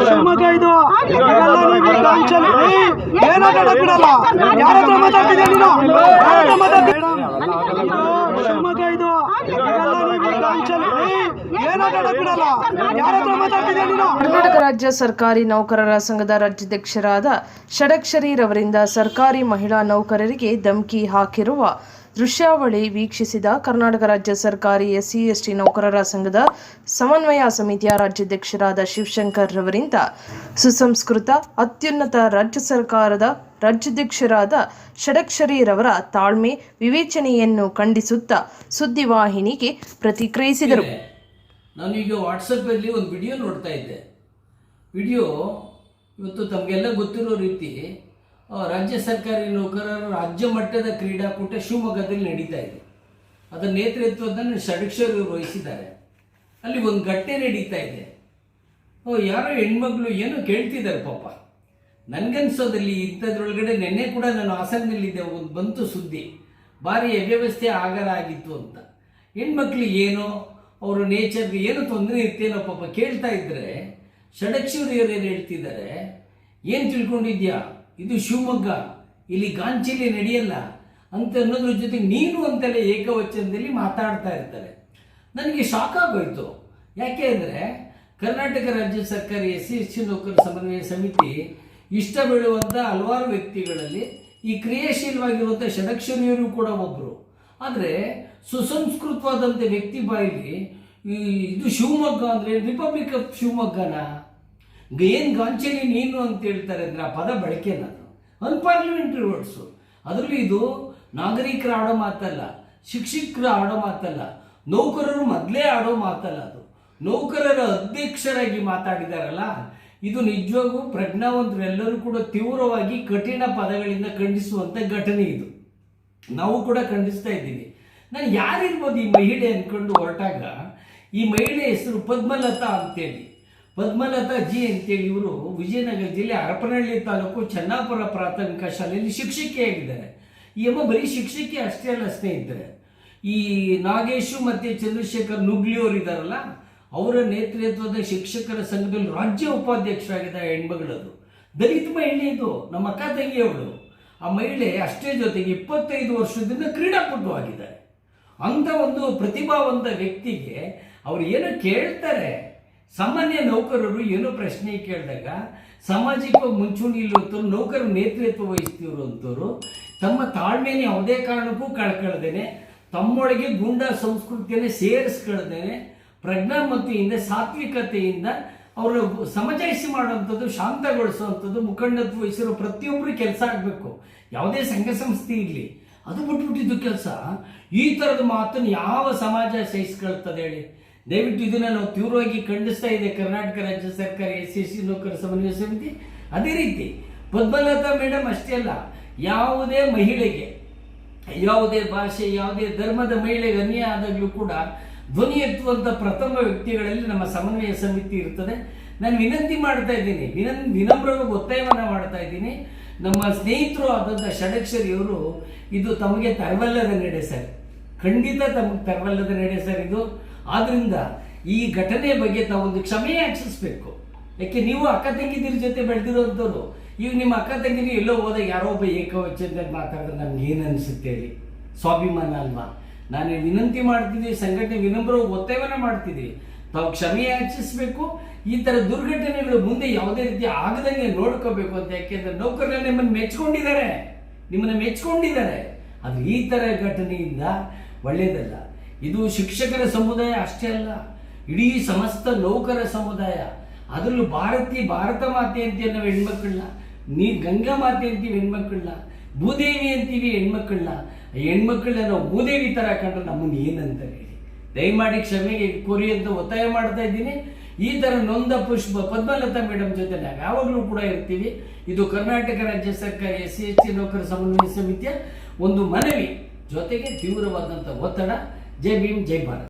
ಶಿವಮೊಗ್ಗ ಇದು. ಏನಾಗಲ್ಲ ಬಿಡಲ್ಲ. ಯಾರ ಹತ್ರ ಮಾತಾಡ್ತಿದ್ಯಾ ನೀನು ಶಿವಮೊಗ್ಗ ಇದು. ಕರ್ನಾಟಕ ರಾಜ್ಯ ಸರ್ಕಾರಿ ನೌಕರರ ಸಂಘದ ರಾಜ್ಯಾಧ್ಯಕ್ಷರಾದ ಷಡಕ್ಷರಿರವರಿಂದ ಸರ್ಕಾರಿ ಮಹಿಳಾ ನೌಕರರಿಗೆ ಧಮಕಿ ಹಾಕಿರುವ ದೃಶ್ಯಾವಳಿ ವೀಕ್ಷಿಸಿದ ಕರ್ನಾಟಕ ರಾಜ್ಯ ಸರ್ಕಾರಿ ಎಸ್ಸಿ, ಎಸ್ಟಿ ನೌಕರರ ಸಂಘದ ಸಮನ್ವಯ ಸಮಿತಿಯ ರಾಜ್ಯಾಧ್ಯಕ್ಷರಾದ ಶಿವಶಂಕರ್ ರವರಿಂದ ಸುಸಂಸ್ಕೃತ ಅತ್ಯುನ್ನತ ರಾಜ್ಯ ಸರ್ಕಾರದ ರಾಜ್ಯಾಧ್ಯಕ್ಷರಾದ ಷಡಕ್ಷರಿರವರ ತಾಳ್ಮೆ, ವಿವೇಚನೆಯನ್ನು ಖಂಡಿಸುತ್ತಾ ಸುದ್ದಿವಾಹಿನಿಗೆ ಪ್ರತಿಕ್ರಿಯಿಸಿದರು. ನಾನೀಗ ವಾಟ್ಸಪ್ಪಲ್ಲಿ ಒಂದು ವಿಡಿಯೋ ನೋಡ್ತಾ ಇದ್ದೆ. ವಿಡಿಯೋ ಇವತ್ತು ತಮಗೆಲ್ಲ ಗೊತ್ತಿರೋ ರೀತಿ ರಾಜ್ಯ ಸರ್ಕಾರಿ ನೌಕರರ ರಾಜ್ಯ ಮಟ್ಟದ ಕ್ರೀಡಾಕೂಟ ಶಿವಮೊಗ್ಗದಲ್ಲಿ ನಡೀತಾ ಇದೆ. ಅದರ ನೇತೃತ್ವದನ್ನು ಷಡಕ್ಷರು ವಹಿಸಿದ್ದಾರೆ. ಅಲ್ಲಿ ಒಂದು ಗಟ್ಟೆ ನಡೀತಾ ಇದೆ. ಓ, ಯಾರೋ ಹೆಣ್ಮಕ್ಳು ಏನೋ ಕೇಳ್ತಿದ್ದಾರೆ ಪಾಪ. ನನಗನ್ಸೋದಲ್ಲಿ ಇಂಥದ್ರೊಳಗಡೆ ನಿನ್ನೆ ಕೂಡ ನಾನು ಹಾಸನದಲ್ಲಿದ್ದೆ ಒಂದು ಬಂತು ಸುದ್ದಿ. ಭಾರಿ ಅವ್ಯವಸ್ಥೆ ಆಗರ ಆಗಿತ್ತು ಅಂತ. ಹೆಣ್ಮಕ್ಳು ಏನೋ, ಅವರು ನೇಚರ್ಗೆ ಏನು ತೊಂದರೆ ಇರ್ತೇನೋ ಪಾಪ ಕೇಳ್ತಾ ಇದ್ದರೆ ಷಡಕ್ಷರು ಏನು ಹೇಳ್ತಿದ್ದಾರೆ? ಏನು ತಿಳ್ಕೊಂಡಿದ್ಯಾ? ಇದು ಶಿವಮೊಗ್ಗ. ಇಲ್ಲಿ ಗಾಂಚಿಲಿ ನಡೆಯಲ್ಲ ಅಂತ ಅನ್ನೋದ್ರ ಜೊತೆಗೆ ನೀನು ಅಂತಲೇ ಏಕವಚನದಲ್ಲಿ ಮಾತಾಡ್ತಾ ಇರ್ತಾರೆ. ನನಗೆ ಶಾಕ್ ಆಗೋಯ್ತು. ಯಾಕೆ ಅಂದರೆ ಕರ್ನಾಟಕ ರಾಜ್ಯ ಸರ್ಕಾರ ಎಸ್ ಸಿ ಎಸ್ ಸಿ ನೌಕರ ಸಮನ್ವಯ ಸಮಿತಿ ಇಷ್ಟ ಬೀಳುವಂಥ ಹಲವಾರು ವ್ಯಕ್ತಿಗಳಲ್ಲಿ ಈ ಕ್ರಿಯಾಶೀಲವಾಗಿರುವಂಥ ಷಡಕ್ಷರಿಯರು ಕೂಡ ಒಬ್ಬರು ಆದರೆ ಸುಸಂಸ್ಕೃತವಾದಂಥ ವ್ಯಕ್ತಿ ಬಾಯಲ್ಲಿ ಇದು ಶಿವಮೊಗ್ಗ ಅಂದರೆ ರಿಪಬ್ಲಿಕ್ ಆಫ್ ಶಿವಮೊಗ್ಗನ? ಏನು ಗಾಂಚಲಿ ನೀನು ಅಂತ ಹೇಳ್ತಾರೆ ಅಂದರೆ ಆ ಪದ ಬಳಕೆ ನಾನು ಅನ್ಪಾರ್ಲಿಮೆಂಟ್ರಿ ವರ್ಡ್ಸು ಅದರಲ್ಲಿ ಇದು ನಾಗರಿಕರ ಆಡೋ ಮಾತಲ್ಲ, ಶಿಕ್ಷಕರ ಆಡೋ ಮಾತಲ್ಲ, ನೌಕರರು ಮೊದಲೇ ಆಡೋ ಮಾತಲ್ಲ ಅದು. ನೌಕರರ ಅಧ್ಯಕ್ಷರಾಗಿ ಮಾತಾಡಿದಾರಲ್ಲ, ಇದು ನಿಜವಾಗೂ ಪ್ರಜ್ಞಾವಂತರೆಲ್ಲರೂ ಕೂಡ ತೀವ್ರವಾಗಿ ಕಠಿಣ ಪದಗಳಿಂದ ಖಂಡಿಸುವಂಥ ಘಟನೆ ಇದು. ನಾವು ಕೂಡ ಖಂಡಿಸ್ತಾ ಇದ್ದೀವಿ. ನಾನು ಯಾರಿರ್ಬೋದು ಈ ಮಹಿಳೆ ಅಂದ್ಕೊಂಡು ಹೊರಟಾಗ, ಈ ಮಹಿಳೆ ಹೆಸರು ಪದ್ಮಲತಾ ಅಂತೇಳಿ. ಪದ್ಮಲತಾ ಜಿ ಅಂತೇಳಿ ಇವರು ವಿಜಯನಗರ ಜಿಲ್ಲೆ ಹರಪನಹಳ್ಳಿ ತಾಲೂಕು ಚನ್ನಾಪುರ ಪ್ರಾಥಮಿಕ ಶಾಲೆಯಲ್ಲಿ ಶಿಕ್ಷಕಿಯಾಗಿದ್ದಾರೆ. ಈ ಅಮ್ಮ ಬರೀ ಶಿಕ್ಷಕಿ ಅಷ್ಟೇ ಅಲ್ಲ ಸ್ನೇಹಿತರೆ. ಈ ನಾಗೇಶು ಮತ್ತು ಚಂದ್ರಶೇಖರ್ ನುಗ್ಲಿಯವರು ಇದ್ದಾರಲ್ಲ, ಅವರ ನೇತೃತ್ವದ ಶಿಕ್ಷಕರ ಸಂಘದಲ್ಲಿ ರಾಜ್ಯ ಉಪಾಧ್ಯಕ್ಷರಾಗಿದ್ದಾರೆ ಹೆಣ್ಮಗಳದು. ದಲಿತ ಮಹಿಳೆ ಇದು, ನಮ್ಮ ಅಕ್ಕ ತಂಗಿಯವಳು ಆ ಮಹಿಳೆ ಅಷ್ಟೇ ಜೊತೆಗೆ ಇಪ್ಪತ್ತೈದು ವರ್ಷದಿಂದ ಕ್ರೀಡಾಪಟು ಆಗಿದ್ದಾರೆ ಅಂಥ ಒಂದು ಪ್ರತಿಭಾವಂತ ವ್ಯಕ್ತಿಗೆ ಅವ್ರು ಏನು ಕೇಳ್ತಾರೆ. ಸಾಮಾನ್ಯ ನೌಕರರು ಏನೋ ಪ್ರಶ್ನೆ ಕೇಳಿದಾಗ ಸಾಮಾಜಿಕ ಮುಂಚೂಣಿಯಲ್ಲಿರುವಂಥವ್ರು ನೌಕರ ನೇತೃತ್ವ ವಹಿಸ್ತಿರುವಂಥವ್ರು ತಮ್ಮ ತಾಳ್ಮೆನ ಯಾವುದೇ ಕಾರಣಕ್ಕೂ ಕಳ್ಕೊಳ್ದೇನೆ ತಮ್ಮೊಳಗೆ ಗುಂಡ ಸಂಸ್ಕೃತಿಯನ್ನು ಸೇರಿಸ್ಕೊಳ್ದೇನೆ ಪ್ರಜ್ಞಾಮತಿಯಿಂದ ಸಾತ್ವಿಕತೆಯಿಂದ ಅವರು ಸಮಜಾಯಿಸಿ ಮಾಡುವಂಥದ್ದು, ಶಾಂತಗೊಳಿಸುವಂಥದ್ದು, ಮುಖಂಡತ್ವ ವಹಿಸಿರೋ ಪ್ರತಿಯೊಬ್ಬರು ಕೆಲಸ ಆಗಬೇಕು. ಯಾವುದೇ ಸಂಘ ಸಂಸ್ಥೆ ಇರಲಿ. ಅದು ಬಿಟ್ಬಿಟ್ಟಿದ್ದು ಕೆಲಸ. ಈ ಥರದ ಮಾತನ್ನು ಯಾವ ಸಮಾಜ ಸಹಿಸ್ಕೊಳ್ತದೆ ಹೇಳಿ. ದಯವಿಟ್ಟು ಇದನ್ನು ನಾವು ತೀವ್ರವಾಗಿ ಖಂಡಿಸ್ತಾ ಇದೆ ಕರ್ನಾಟಕ ರಾಜ್ಯ ಸರ್ಕಾರ ಎಸ್ ಎಸ್ ಸಿ ನೌಕರ ಸಮನ್ವಯ ಸಮಿತಿ. ಅದೇ ರೀತಿ ಪದ್ಮಲತಾ ಮೇಡಮ್ ಅಷ್ಟೇ ಅಲ್ಲ, ಯಾವುದೇ ಮಹಿಳೆಗೆ, ಯಾವುದೇ ಭಾಷೆ, ಯಾವುದೇ ಧರ್ಮದ ಮಹಿಳೆಗೆ ಅನ್ಯಾಯ ಆದಾಗಲೂ ಕೂಡ ಧ್ವನಿ ಎತ್ತುವಂಥ ಪ್ರಥಮ ವ್ಯಕ್ತಿಗಳಲ್ಲಿ ನಮ್ಮ ಸಮನ್ವಯ ಸಮಿತಿ ಇರ್ತದೆ. ನಾನು ವಿನಂತಿ ಮಾಡ್ತಾ ಇದ್ದೀನಿ ವಿನಂ ವಿನಮ್ರವಾಗಿ ಒತ್ತಾಯವನ್ನು ಮಾಡ್ತಾ ಇದ್ದೀನಿ. ನಮ್ಮ ಸ್ನೇಹಿತರು ಆದಂಥ ಷಡಕ್ಷರಿಯವರು ಇದು ತಮಗೆ ತರವಲ್ಲದ ನಡೆ ಸರ್. ಖಂಡಿತ ತಮಗೆ ತರವಲ್ಲದ ನಡೆ ಸರ್ ಇದು. ಆದ್ರಿಂದ ಈ ಘಟನೆ ಬಗ್ಗೆ ತಾವೊಂದು ಕ್ಷಮೆ ಯಾಚಿಸ್ಬೇಕು. ಯಾಕೆ ನೀವು ಅಕ್ಕ ತಂಗಿದಿರ ಜೊತೆ ಬೆಳೆದಿರೋಂಥವ್ರು ಈಗ ನಿಮ್ಮ ಅಕ್ಕ ತಂಗಿನಿ ಎಲ್ಲೋ ಹೋದಾಗ ಯಾರೋ ಒಬ್ಬ ಏಕವಚನದಲ್ಲಿ ಮಾತಾಡಿದ್ರೆ ನಮ್ಗೆ ಏನು ಅನಿಸುತ್ತೆ ಹೇಳಿ? ಸ್ವಾಭಿಮಾನ ಅಲ್ವಾ? ನಾನು ವಿನಂತಿ ಮಾಡ್ತೀನಿ ಸಂಘಟನೆ ವಿನಮ್ರ ಒತ್ತಾಯವನ್ನ ಮಾಡ್ತಿದ್ದೀನಿ ತಾವು ಕ್ಷಮೆ ಯಾಚಿಸಬೇಕು, ಈ ಥರ ದುರ್ಘಟನೆಗಳು ಮುಂದೆ ಯಾವುದೇ ರೀತಿ ಆಗದಂಗೆ ನೋಡ್ಕೋಬೇಕು ಅಂತ ಯಾಕೆಂದ್ರೆ ನೌಕರರು ನಿಮ್ಮನ್ನು ಮೆಚ್ಕೊಂಡಿದ್ದಾರೆ. ನಿಮ್ಮನ್ನು ಮೆಚ್ಕೊಂಡಿದ್ದಾರೆ. ಅದು ಈ ಥರ ಘಟನೆಯಿಂದ ಒಳ್ಳೆಯದಲ್ಲ ಇದು ಶಿಕ್ಷಕರ ಸಮುದಾಯ ಅಷ್ಟೇ ಅಲ್ಲ, ಇಡೀ ಸಮಸ್ತ ನೌಕರ ಸಮುದಾಯ. ಅದರಲ್ಲೂ ಭಾರತೀಯ ಭಾರತ ಮಾತೆ ಅಂತೀವಿ ನಾವು ಹೆಣ್ಮಕ್ಳನ್ನ. ನೀ ಗಂಗಾ ಮಾತೆ ಅಂತೀವಿ ಹೆಣ್ಮಕ್ಳನ್ನ. ಭೂದೇವಿ ಅಂತೀವಿ ಹೆಣ್ಮಕ್ಳನ್ನ. ಹೆಣ್ಮಕ್ಳನ್ನ ನಾವು ಭೂದೇವಿ ಥರ ಕಂಡ್ರೆ ನಮ್ಮನ್ನು ಏನಂತ ಹೇಳಿ. ದಯಮಾಡಿ ಕ್ಷಮೆಗೆ ಕೋರಿ ಅಂತ ಒತ್ತಾಯ ಮಾಡ್ತಾ ಇದ್ದೀನಿ. ಈ ಥರ ನೊಂದ ಪುಷ್ಪ ಪದ್ಮಲತಾ ಮೇಡಮ್ ಜೊತೆ ನಾವು ಯಾವಾಗಲೂ ಕೂಡ ಇರ್ತೀವಿ. ಇದು ಕರ್ನಾಟಕ ರಾಜ್ಯ ಸರ್ಕಾರ, ಎಸ್ ಸಿ, ಎಸ್ ಟಿ ನೌಕರ ಸಮನ್ವಯ ಸಮಿತಿಯ ಒಂದು ಮನವಿ ಜೊತೆಗೆ ತೀವ್ರವಾದಂಥ ಒತ್ತಡ. ಜೈ ಭೀಮ್ ಜೈ ಭಾರತ್